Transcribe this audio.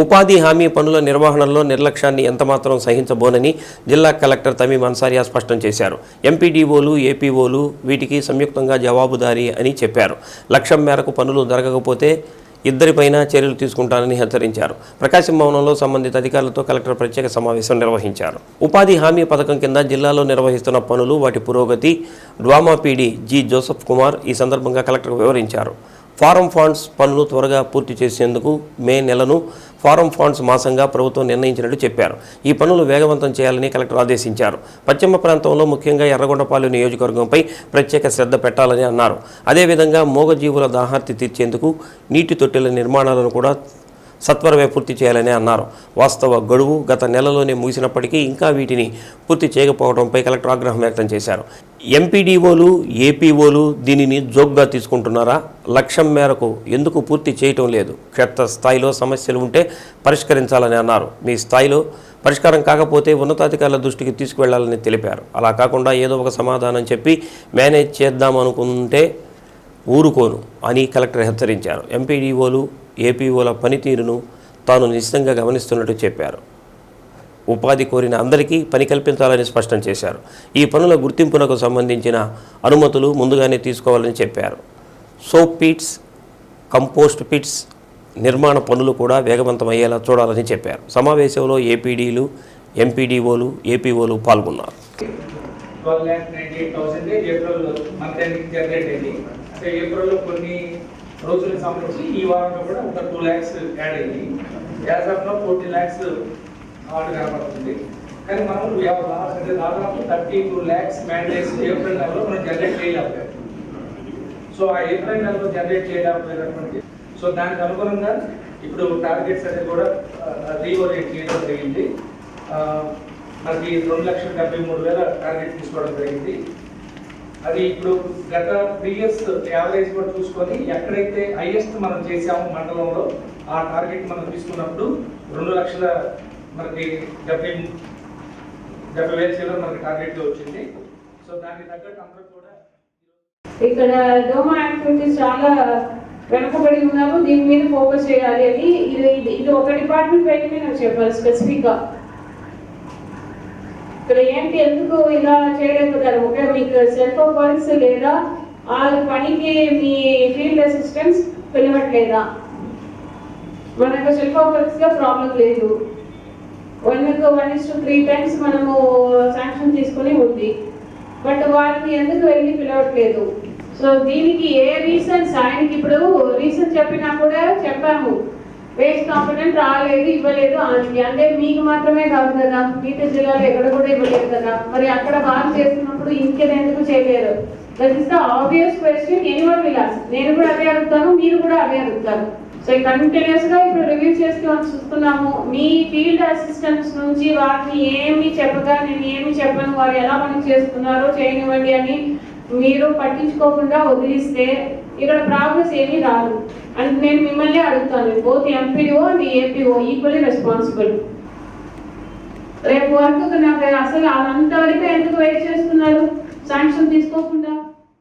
ఉపాధి హామీ పనుల నిర్వహణలో నిర్లక్ష్యాన్ని ఎంతమాత్రం సహించబోనని జిల్లా కలెక్టర్ తమీం అన్సారియా స్పష్టం చేశారు. ఎంపీడీఓలు ఏపీఓలు వీటికి సంయుక్తంగా జవాబుదారీ అని చెప్పారు. లక్ష్యం మేరకు పనులు జరగకపోతే ఇద్దరిపైన చర్యలు తీసుకుంటానని హెచ్చరించారు. ప్రకాశం భవనంలో సంబంధిత అధికారులతో కలెక్టర్ ప్రత్యేక సమావేశం నిర్వహించారు. ఉపాధి హామీ పథకం కింద జిల్లాలో నిర్వహిస్తున్న పనులు వాటి పురోగతి DWAMA PD G Joseph Kumar ఈ సందర్భంగా కలెక్టర్ వివరించారు. ఫారం ఫండ్స్ పనులు త్వరగా పూర్తి చేసేందుకు మే నెలను ఫారం ఫండ్స్ మాసంగా ప్రభుత్వం నిర్ణయించినట్టు చెప్పారు. ఈ పనులు వేగవంతం చేయాలని కలెక్టర్ ఆదేశించారు. పశ్చిమ ప్రాంతంలో ముఖ్యంగా ఎర్రగొండపాలెం నియోజకవర్గంపై ప్రత్యేక శ్రద్ధ పెట్టాలని అన్నారు. అదేవిధంగా మూగజీవుల దాహార్తి తీర్చేందుకు నీటి తొట్టెల నిర్మాణాలను కూడా సత్వరమే పూర్తి చేయాలని అన్నారు. వాస్తవ గడువు గత నెలలోనే ముగిసినప్పటికీ ఇంకా వీటిని పూర్తి చేయకపోవడంపై కలెక్టర్ ఆగ్రహం వ్యక్తం చేశారు. ఎంపీడీఓలు ఏపీఓలు దీనిని జోక్గా తీసుకుంటున్నారా? లక్ష్యం మేరకు ఎందుకు పూర్తి చేయటం లేదు? క్షేత్ర స్థాయిలో సమస్యలు ఉంటే పరిష్కరించాలని అన్నారు. మీ స్థాయిలో పరిష్కారం కాకపోతే ఉన్నతాధికారుల దృష్టికి తీసుకువెళ్ళాలని తెలిపారు. అలా కాకుండా ఏదో ఒక సమాధానం చెప్పి మేనేజ్ చేద్దామనుకుంటే ఊరుకోను అని కలెక్టర్ హెచ్చరించారు. ఎంపీడీఓలు ఏపీఓల పనితీరును తాను నిశ్చితంగా గమనిస్తున్నట్టు చెప్పారు. ఉపాధి కోరిన అందరికీ పని కల్పించాలని స్పష్టం చేశారు. ఈ పనుల గుర్తింపునకు సంబంధించిన అనుమతులు ముందుగానే తీసుకోవాలని చెప్పారు. సోప్ పిట్స్ కంపోస్ట్ పిట్స్ నిర్మాణ పనులు కూడా వేగవంతమయ్యేలా చూడాలని చెప్పారు. సమావేశంలో ఏపీడీలు ఎంపీడీఓలు ఏపీఓలు పాల్గొన్నారు. Twelve lakh eight thousand April month ending generate అయింది. ఏప్రిల్లో కొన్ని రోజులకు సంబంధించి ఈ వారంలో కూడా ఒక టూ ల్యాక్స్ యాడ్ అయింది. యాజ్ ఆఫ్లో ఫోర్టీన్ ల్యాక్స్ ఆర్డర్ కనబడుతుంది. కానీ మనం లాస్ట్ అంటే దాదాపు thirty two lakhs mandates April నెలలో మనం జనరేట్ చేయలేకపోయాం. సో ఆ ఏప్రిల్ నెలలో జనరేట్ చేయలేకపోయినటువంటి సో దానికి అనుగుణంగా ఇప్పుడు టార్గెట్స్ అనేది కూడా రీఓరియంట్ చేయడం జరిగింది. మనకి రెండు లక్షల డెబ్బై మూడు వేల టార్గెట్ తీసుకోవడం జరిగింది. అది ఇప్పుడు గత ప్రీవియస్ యావరేజ్ కూడా చూసుకొని ఎక్కడైతే హైయెస్ట్ మనం చేసామో మండలంలో ఆ టార్గెట్ మనం తీసుకున్నప్పుడు రెండు లక్షల మనకి డెబ్బై డెబ్బై వేల చీరలు మనకి టార్గెట్ వచ్చింది. సో దానికి తగ్గట్టు అందరూ కూడా ఇక్కడ డోమా యాక్టివిటీస్ చాలా వెనకబడి ఉన్నారు. దీని మీద ఫోకస్ చేయాలి అని ఇది ఇది ఒక డిపార్ట్మెంట్ పెట్టి నేను చెప్పాలి స్పెసిఫిక్గా ఇక్కడ ఏంటి ఎందుకు ఇలా చేయలేకపోతారు? ఓకే మీకు సెల్ఫ్ వర్క్స్ లేదా? వాళ్ళ పనికి మీ ఫీల్డ్ అసిస్టెంట్స్ పిలవట్లేదా? మనకు సెల్ఫ్ వర్క్స్గా ప్రాబ్లం లేదు. One one is to three times మనము శాంక్షన్ తీసుకుని ఉంది. బట్ వారిని ఎందుకు వెళ్ళి పిలవట్లేదు? సో దీనికి ఏ రీజన్స్ ఆయనకి ఇప్పుడు రీజన్ చెప్పినా కూడా చెప్పాము. వేస్ట్ కాంపిటెంట్ రాలేదు ఇవ్వలేదు ఆయనకి అంటే మీకు మాత్రమే కాదు కదా మిగతా జిల్లాలో ఎక్కడ కూడా ఇవ్వలేదు కదా. మరి అక్కడ బాగా చేస్తున్నప్పుడు ఇంకెందుకు చేయలేరు? That is the obvious question anyone Vilas నేను కూడా అదే అడుగుతాను మీరు కూడా అదే అడుగుతారు. సో కంటిన్యూస్గా ఇప్పుడు రివ్యూ చేస్తూ చూస్తున్నాము. మీ ఫీల్డ్ అసిస్టెంట్స్ నుంచి వారిని ఏమి చెప్పగా నేను ఏమి చెప్పను వారు ఎలా పని చేస్తున్నారో చేయనివ్వండి అని మీరు పట్టించుకోకుండా వదిలిస్తే ఇక్కడ ప్రాబ్లమ్స్ ఏమీ రాదు. అంటే నేను మిమ్మల్ని అడుగుతాను both MPO and APO equally responsible రేపు వరకు నాకు అసలు అంతవరకు ఎందుకు వెయిట్ చేస్తున్నారు? శాంక్షన్ తీసుకోకుండా